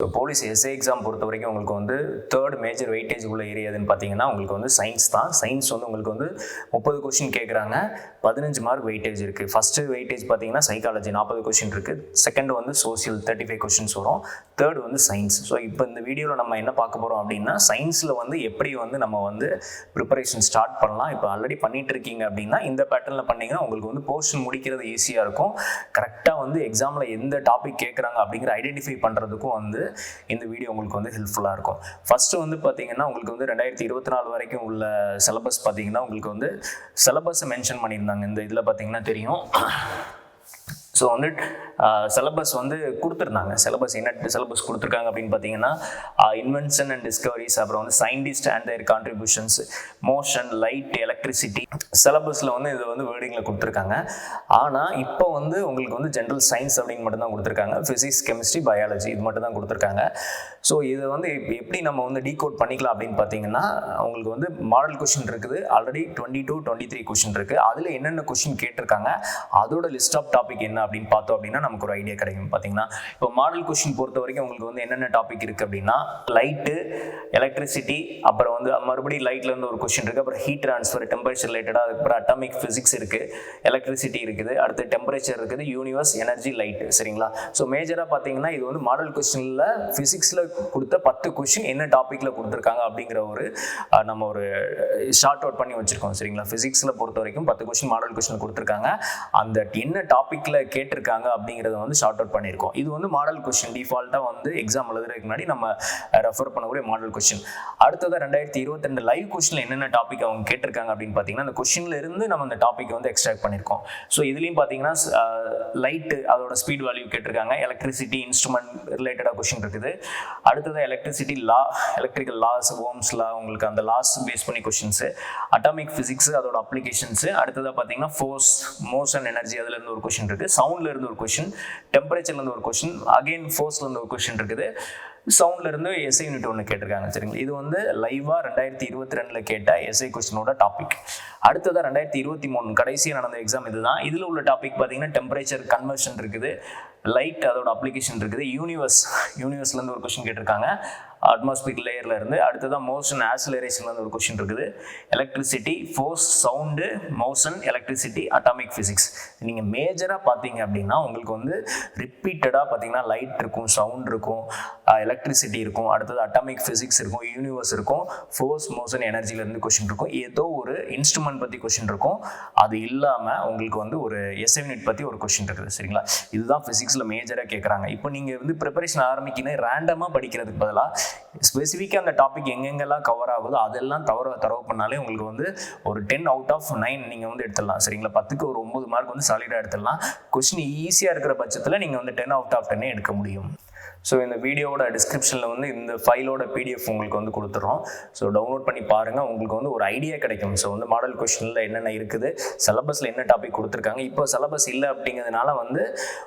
இப்போ police S A exam பொறுத்த வரைக்கும் உங்களுக்கு வந்து தேர்ட் மேஜர் வெயிட்டேஜ் உள்ள ஏரியாதுன்னு பார்த்தீங்கன்னா உங்களுக்கு வந்து சயின்ஸ் தான். சயின்ஸ் வந்து உங்களுக்கு வந்து முப்பது கொஷின் கேட்குறாங்க. பதினஞ்சு மார்க் வெயிட்டேஜ் இருக்குது ஃபஸ்ட்டு வெயிட்டேஜ் பார்த்தீங்கன்னா சைக்காலஜி நாற்பது கொஷின் இருக்குது செகண்ட் வந்து சோசியல் தேர்ட்டி ஃபைவ் கொஷின்ஸ் வரும். தேர்ட் வந்து சயின்ஸ் ஸோ இப்போ இந்த வீடியோவில் நம்ம என்ன பார்க்க போகிறோம் அப்படின்னா சயின்ஸில் வந்து எப்படி வந்து நம்ம வந்து ப்ரிப்பரேஷன் ஸ்டார்ட் பண்ணலாம். இப்போ ஆல்ரெடி பண்ணிட்டு இருக்கீங்க அப்படின்னா இந்த பேட்டர்னில் பண்ணீங்கன்னா உங்களுக்கு வந்து போர்ஷன் முடிக்கிறது ஈஸியாக இருக்கும். கரெக்டாக வந்து எக்ஸாமில் எந்த டாபிக் கேட்குறாங்க அப்படிங்கிற ஐடென்டிஃபை பண்ணுறதுக்கும் வந்து இந்த வீடியோ உங்களுக்கு வந்து ஹெல்ப்ஃபுல்லாக இருக்கும். ஃபஸ்ட்டு வந்து பார்த்தீங்கன்னா உங்களுக்கு வந்து ரெண்டாயிரத்தி இருபத்தி நாலு வரைக்கும் உள்ள சிலபஸ் பார்த்தீங்கன்னா உங்களுக்கு வந்து சிலபஸை மென்ஷன் பண்ணியிருந்தாங்க. இந்த இதில் பார்த்தீங்கன்னா தெரியும். ஸோ வந்து சிலபஸ் வந்து கொடுத்துருந்தாங்க. சிலபஸ் என்ன சிலபஸ் கொடுத்துருக்காங்க அப்படின்னு பார்த்தீங்கன்னா இன்வென்ஷன் அண்ட் டிஸ்கவரிஸ் அப்புறம் வந்து scientist and their contributions motion light electricity சிலபஸில் வந்து இது வந்து வேர்டிங்கில் கொடுத்துருக்காங்க. ஆனால் இப்போ வந்து உங்களுக்கு வந்து ஜென்ரல் சயின்ஸ் அப்படின்னு மட்டும்தான் கொடுத்துருக்காங்க. ஃபிசிக்ஸ் கெமிஸ்ட்ரி பயாலஜி இது மட்டும் தான் கொடுத்துருக்காங்க. ஸோ இதை வந்து எப்- எப்படி நம்ம வந்து டீகோட் பண்ணிக்கலாம் அப்படின்னு பார்த்தீங்கன்னா உங்களுக்கு வந்து மாடல் கொஷின் இருக்குது. Already twenty two twenty three question இருக்குது அதில் என்னென்ன கொஷின் கேட்டிருக்காங்க அதோட லிஸ்ட் ஆஃப் டாபிக் என்ன அப்படின்னு பார்த்தோம் அப்படின்னா நமக்கு ஒரு ஐடியா கிடைக்கும். பார்த்தீங்கன்னா இப்போ மாடல் கொஷின் பொறுத்த வரைக்கும் உங்களுக்கு வந்து என்னென்ன டாபிக் இருக்குது அப்படின்னா லைட்டு எலக்ட்ரிசிட்டி அப்புறம் வந்து மறுபடியும் லைட்ல இருந்து ஒரு கொஷின் இருக்குது அப்புறம் ஹீட் ட்ரான்ஸ்ஃபர் டெம்பரேச்சர் ரிலேட்டடாக அதுக்கப்புறம் அட்டாமிக் ஃபிசிக்ஸ் இருக்குது எலக்ட்ரிசிட்டி இருக்குது அடுத்து டெம்பரேச்சர் இருக்குது யூனிவர்ஸ் எனர்ஜி லைட் சரிங்களா? ஸோ மேஜராக பார்த்தீங்கன்னா இது வந்து மாடல் கொஸ்டினில் ஃபிசிக்ஸில் கொடுத்த பத்து கொஷின் என்ன டாப்பிக்கில் கொடுத்துருக்காங்க அப்படிங்கிற ஒரு நம்ம ஒரு ஷார்ட் அவுட் பண்ணி வச்சுருக்கோம் சரிங்களா? ஃபிசிக்ஸில் பொறுத்த வரைக்கும் பத்து கொஷின் மாடல் கொஷின் கொடுத்துருக்காங்க. அந்த என்ன டாப்பிக்கில் கேட்டிருக்காங்க அப்படிங்கிறத வந்து ஷார்ட் அவுட் பண்ணியிருக்கோம். இது வந்து மாடல் கொஷின் டிஃபால்ட்டாக வந்து எக்ஸாம் எழுதுறதுக்கு முன்னாடி நம்ம ரெஃபர் பண்ணக்கூடிய மாடல் கொஷின் அடுத்ததாக ரெண்டாயிரத்தி இருபத்தி ரெண்டு லைவ் கொஷினில் என்னென்ன டாபிக் அவங்க கேட்டிருக்காங்க அப்படின்னு பார்த்தீங்கன்னா அந்த கொஸ்டின்ல இருந்து நம்ம அந்த டாபிக் வந்து எக்ஸ்ட்ராக்ட் பண்ணியிருக்கோம். ஸோ இதுலேயும் பார்த்தீங்கன்னா லைட்டு அதோட ஸ்பீட் வேல்யூ கேட்டிருக்காங்க. எலக்ட்ரிசிட்டி இன்ஸ்ட்ருமெண்ட் ரிலேட்டடாக கொஷின் இருக்குது. அடுத்ததாக electricity law electrical laws Ohm's law உங்களுக்கு அந்த லாஸ் பேஸ் பண்ணி கொஷின்ஸு அட்டாமிக் ஃபிசிக்ஸ் அதோட அப்ளிகேஷன்ஸு அடுத்ததாக பார்த்தீங்கன்னா ஃபோர்ஸ் மோஷன் எனர்ஜி அதுலேருந்து ஒரு கொஷின் இருக்குது சவுண்ட் இருந்து ஒரு கொஷின் டெம்பரேச்சர்லேருந்து ஒரு கொஷின் அகைன் ஃபோர்ஸ்லேருந்து ஒரு கொஷின் இருக்குது. சவுண்ட்ல இருந்து எஸ்ஐ யூனிட் ஒன்று கேட்டிருக்காங்க சரிங்களா இது வந்து லைவா ரெண்டாயிரத்தி இருபத்தி ரெண்டுல கேட்ட எஸ்ஐ கொஸ்டினோட டாபிக் அடுத்ததாக ரெண்டாயிரத்தி இருபத்தி மூணு கடைசியாக நடந்த எக்ஸாம் இதுதான். இதில் உள்ள டாபிக் பார்த்தீங்கன்னா டெம்பரேச்சர் கன்வர்ஷன் இருக்குது. லைட் அதோட அப்ளிகேஷன் இருக்குது. யூனிவர்ஸ் யூனிவர்ஸ்லேருந்து ஒரு கொஷின் கேட்டிருக்காங்க. அட்மாஸ்பியர் லேயரில் இருந்து. அடுத்ததான் மோஷன் ஆசிலரேஷன்லேருந்து ஒரு கொஷின் இருக்குது. Electricity force sound motion electricity atomic physics நீங்கள் மேஜராக பார்த்தீங்க அப்படின்னா உங்களுக்கு வந்து ரிப்பீட்டடாக பார்த்தீங்கன்னா லைட் இருக்கும் சவுண்ட் இருக்கும் எலக்ட்ரிசிட்டி இருக்கும். அடுத்தது அட்டாமிக் ஃபிசிக்ஸ் இருக்கும் யூனிவர்ஸ் இருக்கும். ஃபோர்ஸ் மோஷன் எனர்ஜிலேருந்து கொஷின் இருக்கும். ஏதோ ஒரு இன்ஸ்ட்ருமெண்ட் பற்றி கொஷின் இருக்கும். அது இல்லாமல் உங்களுக்கு வந்து ஒரு எஸ்ஐ யூனிட் பற்றி ஒரு கொஷின் இருக்குது. சரிங்களா? இதுதான் ஃபிசிக்ஸில் மேஜராக கேட்குறாங்க இப்போ நீங்கள் வந்து ப்ரிப்பரேஷன் ஆரம்பிக்கின்னு ரேண்டமாக படிக்கிறதுக்கு பதிலாக ஸ்பெசிஃபிக்காக அந்த டாபிக் எங்கெங்கெல்லாம் கவர் ஆகுதோ அதெல்லாம் தவற தரவு பண்ணாலே உங்களுக்கு வந்து ஒரு டென் அவுட் ஆஃப் நைன் நீங்கள் வந்து எடுத்துடலாம். சரிங்களா? பத்துக்கு ஒரு ஒம்பது மார்க் வந்து சாலிடாக எடுத்துடலாம். கொஸ்டின் ஈஸியாக இருக்கிற பட்சத்தில் நீங்கள் வந்து டென் அவுட் ஆஃப் டென்னே எடுக்க முடியும். ஸோ இந்த வீடியோவோட டிஸ்கிரிப்ஷனில் வந்து இந்த ஃபைலோட பிடிஎஃப் உங்களுக்கு வந்து கொடுத்துட்றோம் ஸோ டவுன்லோட் பண்ணி பாருங்கள் உங்களுக்கு வந்து ஒரு ஐடியா கிடைக்கும். ஸோ வந்து மாடல் கொஷனில் என்னென்ன இருக்குது சிலபஸில் என்ன டாபிக் கொடுத்துருக்காங்க. இப்போ சிலபஸ் இல்லை அப்படிங்கிறதுனால வந்து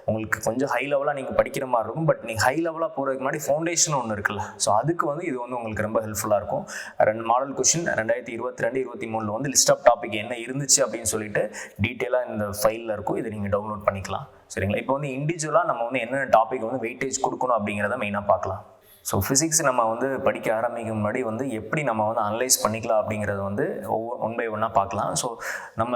உங்களுக்கு கொஞ்சம் ஹை லெவலாக நீங்கள் படிக்கிற மாதிரி இருக்கும். பட் நீங்கள் ஹை லெவலாக போகிறதுக்கு முன்னாடி ஃபவுண்டேஷன் ஒன்று இருக்குல்ல. ஸோ அதுக்கு வந்து இது வந்து உங்களுக்கு ரொம்ப ஹெல்ப்ஃபுல்லாக இருக்கும். ரெண்டு மாடல் கொஷின் ரெண்டாயிரத்தி இருபத்தி ரெண்டு இருபத்தி மூணில் வந்து லிஸ்ட் ஆஃப் டாபிக் என்ன இருந்துச்சு அப்படின்னு சொல்லிட்டு டீட்டெயிலாக இந்த ஃபைலில் இருக்கும். இதை நீங்கள் டவுன்லோட் பண்ணிக்கலாம். சரிங்களா? இப்போ வந்து இண்டிவிஜுவலாக நம்ம வந்து என்னென்ன டாபிக் வந்து வெயிட்டேஜ் கொடுக்கணும் அப்படிங்கிறத மெயினாக பார்க்கலாம். ஸோ ஃபிசிக்ஸ் நம்ம வந்து படிக்க ஆரம்பிக்கும் முன்னாடி வந்து எப்படி நம்ம வந்து அனலைஸ் பண்ணிக்கலாம் அப்படிங்கிறத வந்து ஒவ்வொரு ஒன் பை ஒன்னாக பார்க்கலாம். ஸோ நம்ம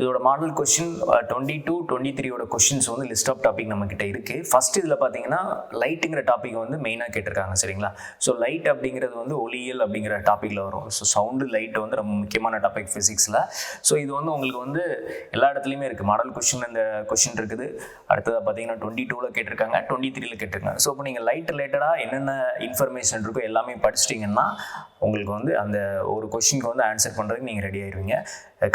இதோட model question twenty two twenty த்ரீயோட கொஷின்ஸ் வந்து லிஸ்ட் ஆஃப் டாபிக் நம்மக்கிட்ட இருக்குது ஃபர்ஸ்ட் இதில் பார்த்தீங்கன்னா லைட்டுங்கிற டாபிக் வந்து மெயினாக கேட்டிருக்காங்க சரிங்களா? ஸோ லைட் அப்படிங்கிறது வந்து ஒளியியல் அப்படிங்கிற டாப்பிக்கில் வரும். ஸோ சவுண்டு லைட் வந்து ரொம்ப முக்கியமான டாபிக் ஃபிசிக்ஸில் ஸோ இது வந்து உங்களுக்கு வந்து எல்லா இடத்துலையுமே இருக்குது மாடல் கொஷின் அந்த கொஷின் இருக்குது. அடுத்ததாக பார்த்தீங்கன்னா டுவெண்ட்டி டூவில் கேட்டிருக்காங்க டுவெண்ட்டி த்ரீல கேட்டிருக்காங்க. ஸோ இப்போ நீங்கள் லைட் ரிலேட்டடாக என்னென்ன இன்ஃபர்மேஷன் இருக்கோ எல்லாமே படிச்சிட்டிங்கன்னா உங்களுக்கு வந்து அந்த ஒரு கொஷினுக்கு வந்து ஆன்சர் பண்ணுறதுக்கு நீங்கள் ரெடி ஆயிடுவீங்க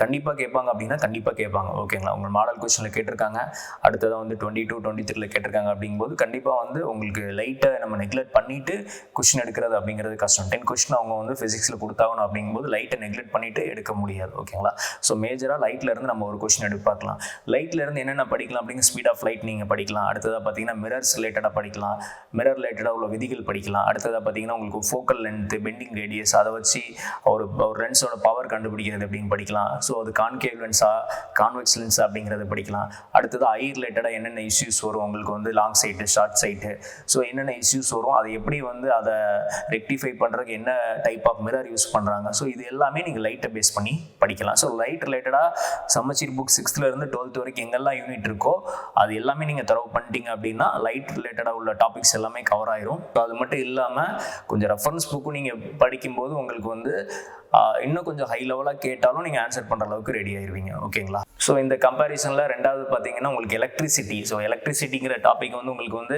கண்டிப்பாக கேட்பாங்க அப்படின்னா கண்டிப்பாக கேட்பாங்க. ஓகேங்களா உங்கள் மாடல் கொஷனில் கேட்டிருக்காங்க. அடுத்ததாக வந்து டுவெண்ட்டி டூ டுவெண்ட்டி த்ரீல கேட்டிருக்காங்க அப்படிங்கும்போது கண்டிப்பாக வந்து உங்களுக்கு லைட்டை நம்ம நெக்லெக்ட் பண்ணிவிட்டு கொஷின் எடுக்கிறது அப்படிங்கிறது கஷ்டம். டென் கொஷின் அவங்க வந்து ஃபிசிக்ஸில் கொடுத்தாகணும் அப்படிங்கும்போது லைட்டை நெக்லெக்ட் பண்ணிவிட்டு எடுக்க முடியாது. ஓகேங்களா ஸோ மேஜராக லைட்லேருந்து நம்ம ஒரு கொஷின் எடுத்து பார்க்கலாம். லைட்லேருந்து என்னென்ன படிக்கலாம் அப்படிங்கிற ஸ்பீட் ஆஃப் லைட் நீங்கள் படிக்கலாம். அடுத்ததாக பார்த்தீங்கன்னா மிரர்ஸ் ரிலேட்டடாக படிக்கலாம். மிரர் ரிலேட்டடாக உள்ள விதிகள் படிக்கலாம். அடுத்ததாக பார்த்தீங்கன்னா உங்களுக்கு focal length bending radius radius அதை வச்சு ஒரு ஒரு லென்ஸோட பவர் கண்டுபிடிக்கிறது அப்படின்னு படிக்கலாம். ஸோ அது கான்கேவ் லென்ஸா கான்வெக்ஸ் லென்ஸா அப்படிங்கிறத படிக்கலாம். அடுத்தது ஐ ரிலேட்டடாக என்னென்ன இஷ்யூஸ் வரும்? உங்களுக்கு வந்து long sight short sight so என்னென்ன இஷ்யூஸ் வரும்? அதை எப்படி வந்து அதை ரெக்டிஃபை பண்ணுறதுக்கு என்ன டைப் ஆஃப் மிரர் யூஸ் பண்ணுறாங்க ஸோ இது எல்லாமே நீங்கள் லைட்டை பேஸ் பண்ணி படிக்கலாம். ஸோ லைட் ரிலேட்டடாக சமச்சீர் புக் சிக்ஸ்த்துலேருந்து டுவெல்த் வரைக்கும் எங்கெல்லாம் யூனிட் இருக்கோ அது எல்லாமே நீங்கள் தரவு பண்ணிட்டீங்க அப்படின்னா லைட் ரிலேட்டடாக உள்ள டாபிக்ஸ் எல்லாமே கவர் ஆயிரும். ஸோ அது மட்டும் இல்லாமல் கொஞ்சம் ரெஃபரன்ஸ் புக்கும் நீங்கள் வைக்கும்போது உங்களுக்கு வந்து இன்னும் கொஞ்சம் ஹை லெவலாக கேட்டாலும் நீங்கள் ஆன்சர் பண்ணுற அளவுக்கு ரெடி ஆயிருவீங்க. ஓகேங்களா ஸோ இந்த கம்பேரிசனில் ரெண்டாவது பார்த்தீங்கன்னா உங்களுக்கு எலக்ட்ரிசிட்டி ஸோ எலக்ட்ரிசிட்டிங்கிற டாபிக் வந்து உங்களுக்கு வந்து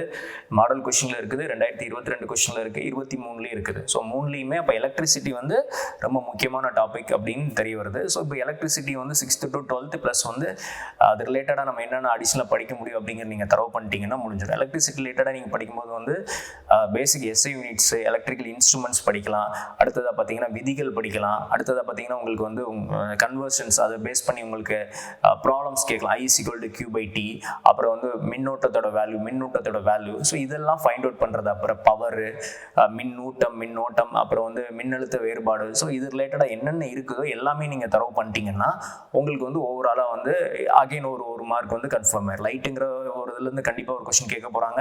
மாடல் கொஷினில் இருக்குது ரெண்டாயிரத்தி இருபத்தி ரெண்டு கொஷினில் இருக்குது இருபத்தி மூணுலேயும் இருக்குது. ஸோ மூணுலேயுமே அப்போ எலக்ட்ரிசிட்டி வந்து ரொம்ப முக்கியமான டாபிக் அப்படின்னு தெரிய வருது. ஸோ இப்போ எலக்ட்ரிசிட்டி வந்து சிக்ஸ்த்து டு டுவெல்த்து ப்ளஸ் வந்து அது ரிலேட்டடாக நம்ம என்னென்ன அடிஷனலாக படிக்க முடியும் அப்படிங்கிற நீங்கள் தரவு பண்ணிட்டீங்கன்னா முடிஞ்சிடும். எலக்ட்ரிசிட்டி ரிலேட்டடாக நீங்கள் படிக்கும்போது வந்து basic SI units electrical instruments படிக்கலாம். அடுத்ததாக பார்த்தீங்கன்னா விதிகள் படிக்கலாம். அடுத்ததாக பார்த்தீங்கன்னா உங்களுக்கு வந்து கன்வர்ஷன்ஸ் அதை பேஸ் பண்ணி உங்களுக்கு ப்ராப்ளம்ஸ் கேட்கலாம். I equal to Q by T அப்புறம் வந்து மின்னோட்டத்தோட வேல்யூ மின்னூட்டத்தோட வேல்யூ ஸோ இதெல்லாம் ஃபைண்ட் அவுட் பண்ணுறது அப்புறம் பவரு மின்னூட்டம் மின்னோட்டம் அப்புறம் வந்து மின்னழுத்த வேறுபாடு. ஸோ இது ரிலேட்டடாக என்னென்ன இருக்குதோ எல்லாமே நீங்கள் தரவு பண்ணிட்டீங்கன்னா உங்களுக்கு வந்து ஓவராலாக வந்து அகைன் ஒரு ஒரு மார்க் வந்து கன்ஃபார்ம் ஆயிரும். லைட்டுங்கிற ஒரு இதுலேருந்து கண்டிப்பாக ஒரு கொஷின் கேட்க போகிறாங்க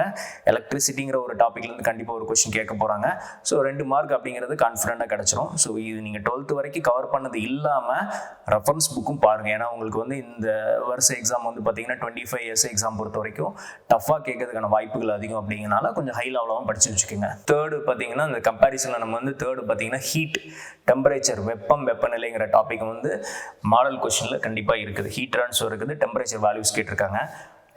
எலக்ட்ரிசிட்டிங்கிற ஒரு டாப்பிக்லேருந்து கண்டிப்பாக ஒரு கொஷின் கேட்க போகிறாங்க ஸோ ரெண்டு மார்க் அப்படிங்கிறது கான்ஃபிடண்ட்டாக கிடச்சிரும். ஸோ இது நீங்கள் டுவெல்த்து வரைக்கும் கவர் பண்ணது இல்லாமல் ரெஃபரன்ஸ் புக்கும் பாருங்கள் ஏன்னா உங்களுக்கு வந்து இந்த வருஷ எக்ஸாம் வந்து பார்த்தீங்கன்னா டுவெண்ட்டி ஃபைவ் இயர்ஸ் எக்ஸாம் பொறுத்த வரைக்கும் டஃப்பாக கேட்கறதுக்கான வாய்ப்புகள் அதிகம் அப்படிங்கிறனால கொஞ்சம் ஹை லெவலாகவும் படிச்சு வச்சுக்கோங்க. தேர்டு பார்த்தீங்கன்னா இந்த கம்பேரிசனில் நம்ம வந்து தேர்டு பார்த்தீங்கன்னா ஹீட் டெம்பரேச்சர் வெப்பம் வெப்பநிலைங்கிற டாபிக் வந்து மாடல் கொஷனில் கண்டிப்பாக இருக்குது. ஹீட் ட்ரான்ஸ்ஃபர் இருக்குது டெம்பரேச்சர் வேல்யூஸ் கேட்டிருக்காங்க.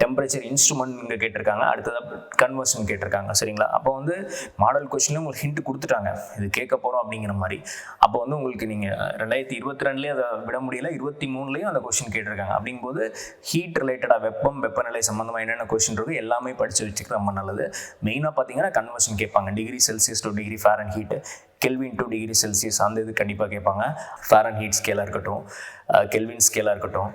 டெம்பரேச்சர் இன்ஸ்ட்ருமெண்ட் இங்கே கேட்டிருக்காங்க. அடுத்ததாக கன்வர்ஷன் கேட்டிருக்காங்க. சரிங்களா? அப்போ வந்து மாடல் கொஷினில் உங்களுக்கு ஹிண்ட் கொடுத்துட்டாங்க. இது கேட்க போகிறோம் அப்படிங்கிற மாதிரி. அப்போ வந்து உங்களுக்கு நீங்கள் ரெண்டாயிரத்தி இருபத்தி ரெண்டுலேயே அதை விட முடியல. இருபத்தி மூணுலேயும் அந்த கொஷின் கேட்டிருக்காங்க. அப்படிங்கும்போது ஹீட் ரிலேட்டடாக வெப்பம் வெப்பநிலை சம்மந்தமாக என்னென்ன கொஷின் இருக்கோ எல்லாமே படித்து வச்சுக்கிறது ரொம்ப நல்லது. மெயினாக பார்த்தீங்கன்னா கன்வர்ஷன் கேட்பாங்க. Degree Celsius to degree Fahrenheit heat Kelvin to degree Celsius அந்த இது கண்டிப்பாக கேட்பாங்க. ஃபேரன் ஹீட் ஸ்கேலாக இருக்கட்டும் கெல்வின் ஸ்கேலாக இருக்கட்டும்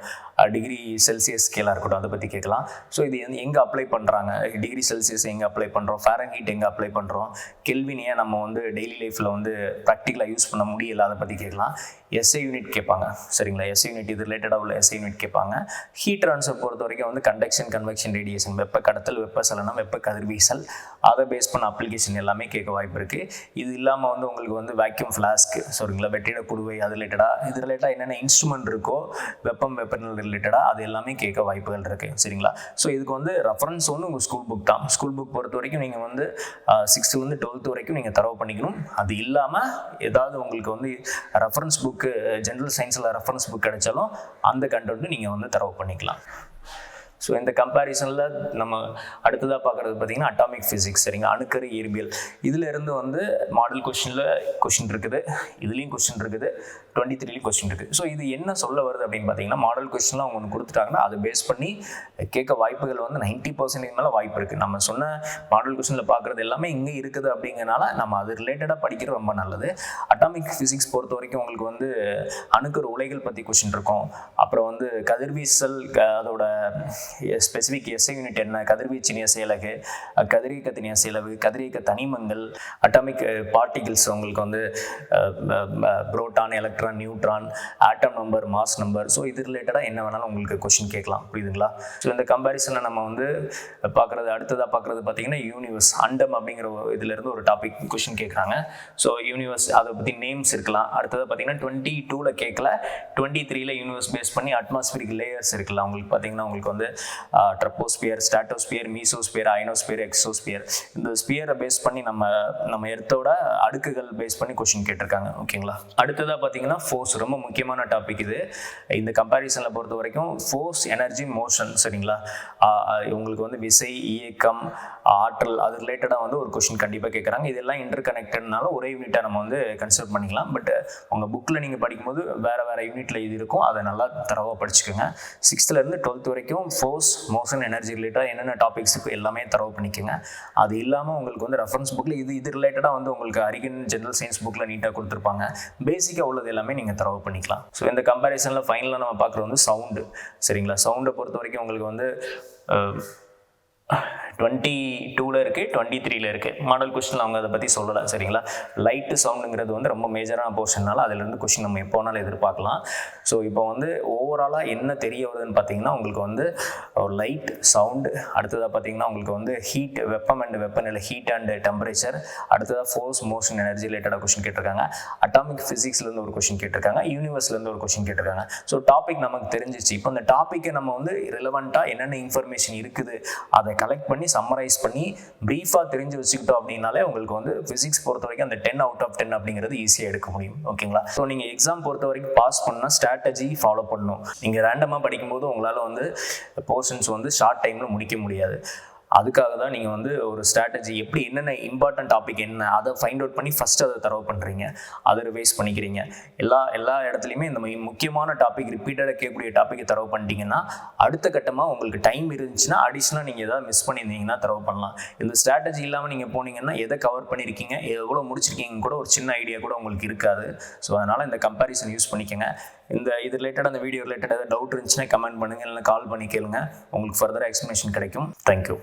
டிகிரி செல்சியஸ் ஸ்கேலாக இருக்கட்டும் அதை பற்றி கேட்கலாம். ஸோ இது வந்து எங்கே அப்ளை பண்ணுறாங்க டிகிரி செல்சியஸ் எங்கே அப்ளை பண்ணுறோம் ஃபேரன் ஹீட் எங்கே அப்ளை பண்ணுறோம் கெல்வினியை நம்ம வந்து டெய்லி லைஃப்பில் வந்து ப்ராக்டிக்கலாக யூஸ் பண்ண முடியல? அதை பற்றி கேட்கலாம். எஸ்ஐ யூனிட் கேட்பாங்க. சரிங்களா? எஸ்ஐ யூனிட் இது ரிலேட்டடாக உள்ள எஸ்ஐ யூனிட் கேட்பாங்க. ஹீட் ட்ரான்ஸ்ஃபர் பொறுத்த வரைக்கும் வந்து கண்டக்ஷன் கன்வெக்ஷன் ரேடியேஷன் வெப்ப கடத்தல் வெப்ப சலனம் வெப்ப கதிர்வீசல் அதை பேஸ் பண்ண அப்ளிகேஷன் எல்லாமே கேட்க வாய்ப்பு இருக்குது இது இல்லாமல் வந்து உங்களுக்கு வந்து வேக்யூம் ஃப்ளாஸ்க் சரிங்களா வெற்றிட குடுவை அது ரிலேட்டடாக இது ரிலேட்டாக என்னென்ன இன்ஸ்ட்ருமெண்ட் இருக்கோ வெப்பம் வெப்பநிலை ரிலேட்டடாக அது எல்லாமே கேட்க வாய்ப்புகள் இருக்குது சரிங்களா? ஸோ இதுக்கு வந்து ரெஃபரன்ஸ் வந்து உங்கள் ஸ்கூல் புக் தான். ஸ்கூல் புக் பொறுத்த வரைக்கும் நீங்கள் வந்து சிக்ஸ்த்துலேருந்து டுவெல்த் வரைக்கும் நீங்கள் தரவு பண்ணிக்கணும். அது இல்லாமல் ஏதாவது உங்களுக்கு வந்து ரெஃபரன்ஸ் புக்கு ஜென்ரல் சயின்ஸில் ரெஃபரன்ஸ் புக் கிடைச்சாலும் அந்த கண்டென்ட்டு நீங்கள் வந்து தரவு பண்ணிக்கலாம். ஸோ இந்த கம்பேரிசனில் நம்ம அடுத்ததாக பார்க்குறது பார்த்திங்கன்னா அட்டாமிக் ஃபிசிக்ஸ் சரிங்க அணுக்கரு இயற்பியல். இதிலிருந்து வந்து மாடல் கொஷினில் கொஷின் இருக்குது. இதுலேயும் கொஷின் இருக்குது. டுவெண்ட்டி த்ரீலையும் கொஷின் இருக்குது ஸோ இது என்ன சொல்ல வருது அப்படின்னு பார்த்தீங்கன்னா மாடல் கொஷின்லாம் அவங்க ஒன்று கொடுத்துட்டாங்கன்னா அதை பேஸ் பண்ணி கேட்க வாய்ப்புகள் வந்து நைன்ட்டி பர்சன்டேஜ் மேலே வாய்ப்பு இருக்குது நம்ம சொன்ன மாடல் கொஷினில் பார்க்குறது எல்லாமே இங்கே இருக்குது அப்படிங்கிறனால நம்ம அது ரிலேட்டடாக படிக்கிறது ரொம்ப நல்லது. அட்டாமிக் ஃபிசிக்ஸ் பொறுத்த வரைக்கும் உங்களுக்கு வந்து அணுக்கரு உலைகள் பற்றி கொஷின் இருக்கும். அப்புறம் வந்து கதிர்வீசல் க- அதோட ஸ்பெசிஃபிக் எஸ்ஐ யூனிட் என்ன? கதிர்வீச்சினிய செயலகு கதிரியக்கத்தினிய செலவு கதிரியக்க தனிமங்கள் அட்டாமிக் பார்ட்டிகிள்ஸ் உங்களுக்கு வந்து proton electron neutron atom number mass number so இது ரிலேட்டடாக என்ன வேணாலும் உங்களுக்கு கொஷின் கேட்கலாம். புரியுதுங்களா? ஸோ இந்த கம்பேரிசனை நம்ம வந்து பார்க்குறது அடுத்ததாக பார்க்குறது பார்த்தீங்கன்னா யூனிவர்ஸ் அண்டம் அப்படிங்கிற ஒரு இதுலேருந்து ஒரு டாபிக் கொஷின் கேட்குறாங்க. ஸோ யூனிவர்ஸ் அதை பற்றி நேம்ஸ் இருக்கலாம். அடுத்ததாக பார்த்தீங்கன்னா டுவெண்ட்டி டூவில் கேட்கல டுவெண்ட்டி த்ரீல யூனிவர்ஸ் பேஸ் பண்ணி அட்மாஸ்பியரிக் லேயர்ஸ் இருக்குல்ல உங்களுக்கு பார்த்தீங்கன்னா உங்களுக்கு வந்து troposphere stratosphere mesosphere ionosphere exosphere இந்த ஸ்பியரை பேஸ் பண்ணி நம்ம நம்ம எர்த்தோட அடுக்குகள் பேஸ் பண்ணி கொஷின் கேட்டிருக்காங்க. ஓகேங்களா? அடுத்ததாக பார்த்தீங்கன்னா ஃபோர்ஸ் ரொம்ப முக்கியமான டாபிக் இது. இந்த கம்பேரிசனில் பொறுத்த வரைக்கும் ஃபோர்ஸ் எனர்ஜி மோஷன் சரிங்களா? உங்களுக்கு வந்து விசை இயக்கம் ஆற்றல் அது ரிலேட்டடாக வந்து ஒரு கொஷின் கண்டிப்பாக கேட்குறாங்க இதெல்லாம் இன்டர் கனெக்டட்னால ஒரே யூனிட்டாக நம்ம வந்து கன்சிடர் பண்ணிக்கலாம். பட் உங்கள் புக்கில் நீங்கள் படிக்கும்போது வேறு வேறு யூனிட்டில் இது இருக்கும். அதை நல்லா தரவாக படிச்சுக்கோங்க. சிக்ஸ்த்துலேருந்து டுவெல்த் வரைக்கும் ஃபோர்ஸ் மோஷன் எனர்ஜி ரிலேட்டடாக என்னென்ன டாபிக்ஸுக்கு எல்லாமே தரவு பண்ணிக்கோங்க. அது இல்லாமல் உங்களுக்கு வந்து ரெஃபரன்ஸ் புக்கில் இது இது ரிலேட்டடாக வந்து உங்களுக்கு அரிகன் ஜென்ரல் சயின்ஸ் புக்கில் நீட்டாக கொடுத்துருப்பாங்க. பேசிக்காக உள்ளது எல்லாமே நீங்கள் தரவு பண்ணிக்கலாம். ஸோ இந்த கம்பேரிசனில் ஃபைனலாக நம்ம பார்க்குறது வந்து சவுண்டு சரிங்களா? சவுண்டை பொறுத்த வரைக்கும் உங்களுக்கு வந்து டுவெண்ட்டி டூவில் இருக்குது டுவெண்ட்டி த்ரீல இருக்குது மாடல் கொஸ்டின் அவங்க அதை பற்றி சொல்லலை சரிங்களா? லைட்டு சவுண்டுங்கிறது வந்து ரொம்ப மேஜரான போர்ஷன்னால அதுலேருந்து கொஸ்டின் நம்ம எப்போனாலும் எதிர்பார்க்கலாம். ஸோ இப்போ வந்து ஓவராலாக என்ன தெரிய வருதுன்னு பார்த்தீங்கன்னா உங்களுக்கு வந்து லைட் சவுண்டு அடுத்ததாக பார்த்தீங்கன்னா உங்களுக்கு வந்து ஹீட் வெப்பம் அண்ட் வெப்பநிலை ஹீட் அண்ட் டெம்பரேச்சர் அடுத்ததாக ஃபோர்ஸ் மோஷன் எனர்ஜி ரிலேட்டடாக கொஸ்டின் கேட்டிருக்காங்க. அட்டாமிக் ஃபிசிக்ஸ்லேருந்து ஒரு கொஸ்டின் கேட்டிருக்காங்க. யூனிவர்ஸ்லேருந்து ஒரு கொஸ்டின் கேட்டிருக்காங்க. ஸோ டாபிக் நமக்கு தெரிஞ்சிச்சு. இப்போ இந்த டாப்பிக்கை நம்ம வந்து ரிலவெண்ட்டாக என்னென்ன இன்ஃபர்மேஷன் இருக்குது அதை கலெக்ட் பண்ணி சம்மரைஸ் பண்ணி ப்ரீஃபாக தெரிஞ்சு வச்சுக்கிட்டோம் அப்படின்னாலே உங்களுக்கு வந்து ஃபிசிக்ஸ் பொறுத்த வரைக்கும் அந்த டென் அவுட் ஆஃப் டென் அப்படிங்கிறது ஈஸியாக எடுக்க முடியும். ஓகேங்களா ஸோ நீங்கள் எக்ஸாம் பொறுத்த வரைக்கும் பாஸ் பண்ணால் ஸ்ட்ராட்டஜி ஃபாலோ பண்ணணும். நீங்கள் ரேண்டமாக படிக்கும்போது உங்களால் வந்து போர்ஷன்ஸ் வந்து ஷார்ட் டைமில் முடிக்க முடியாது. அதுக்காக தான் நீங்கள் வந்து ஒரு ஸ்ட்ராட்டஜி எப்படி என்னென்ன இம்பார்ட்டன்ட் டாபிக் என்ன அதை ஃபைண்ட் அவுட் பண்ணி ஃபஸ்ட் அதை தரவு பண்ணுறீங்க அதை ரிவைஸ் பண்ணிக்கிறீங்க. எல்லா எல்லா இடத்துலையுமே இந்த முக்கியமான டாபிக் ரிப்பீட்டடாக கேட்கக்கூடிய டாப்பிக்கை தரவு பண்ணிட்டீங்கன்னா அடுத்த கட்டமாக உங்களுக்கு டைம் இருந்துச்சுன்னா அடிஷ்னலாக நீங்கள் எதாவது மிஸ் பண்ணியிருந்தீங்கன்னா தரவு பண்ணலாம். இந்த ஸ்ட்ராட்டஜி இல்லாமல் நீங்கள் போனீங்கன்னா எதை கவர் பண்ணியிருக்கீங்க எவ்வளோ முடிச்சிருக்கீங்க கூட ஒரு சின்ன ஐடியா கூட உங்களுக்கு இருக்காது. ஸோ அதனால் இந்த கம்பேரிசன் யூஸ் பண்ணிக்கோங்க. இந்த இது ரிலேட்டட் அந்த வீடியோ ரிலேட்டட் ஏதாவது டவுட் இருந்துச்சுன்னா கமெண்ட் பண்ணுங்கள் இல்லை கால் பண்ணி கேளுங்க. உங்களுக்கு ஃபர்தராக எக்ஸ்ப்ளனேஷன் கிடைக்கும். தேங்க்யூ